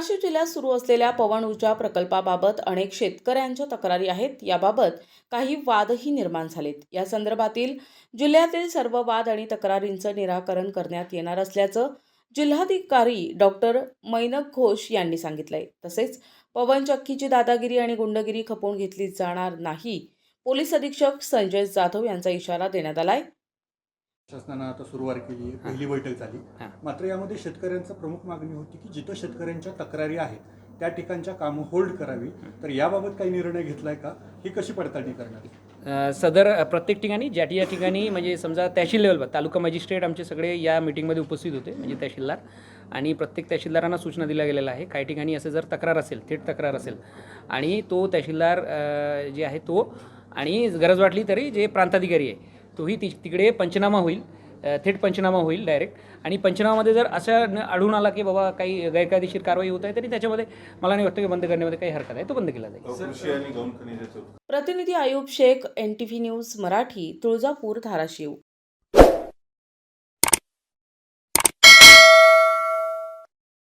जिल्ह्यात सुरू असलेल्या पवन ऊर्जा प्रकल्पाबाबत अनेक शेतकऱ्यांच्या तक्रारी आहेत. याबाबत काही वादही निर्माण झालेत. या संदर्भातील जिल्ह्यातील सर्व वाद आणि तक्रारींचं निराकरण करण्यात येणार असल्याचं जिल्हाधिकारी डॉक्टर मैनक घोष यांनी सांगितलंय. तसेच पवन चक्कीची दादागिरी आणि गुंडगिरी खपवून घेतली जाणार नाही. पोलीस अधीक्षक संजय जाधव यांचा इशारा देण्यात आलाय. शासनानं आता सुरुवात केली आहे पहिली बैठक झाली. मात्र यामध्ये शेतकऱ्यांचं प्रमुख मागणी होती की जिथं शेतकऱ्यांच्या तक्रारी आहेत त्या ठिकाणच्या कामं होल्ड करावी. तर याबाबत काही निर्णय घेतलाय का? ही कशी पडताळणी करणार सदर प्रत्येक ठिकाणी ज्या ज्या ठिकाणी म्हणजे समजा तहसील लेवलवर तालुका मजिस्ट्रेट आमचे सगळे या मिटिंगमध्ये उपस्थित होते म्हणजे तहसीलदार. आणि प्रत्येक तहसीलदारांना सूचना दिल्या गेलेल्या आहे काही ठिकाणी असं जर तक्रार असेल थेट तक्रार असेल आणि तो तहसीलदार जे आहे तो आणि गरज वाटली तरी जे प्रांताधिकारी आहे तोही ति तिकडे पंचनामा होईल. थेट पंचनामा होईल डायरेक्ट आणि पंचनामामध्ये जर असं न- आढळून आला की बाबा काही गैरकायदेशीर कारवाई होत आहे तरी त्याच्यामध्ये मला नाही वाटतं की बंद करण्यामध्ये काही हरकत आहे. तो बंद केला जाईल. खनिजाचं. प्रतिनिधी Ayub Shaikh N T V news Marathi Tuljapur Dharashiv.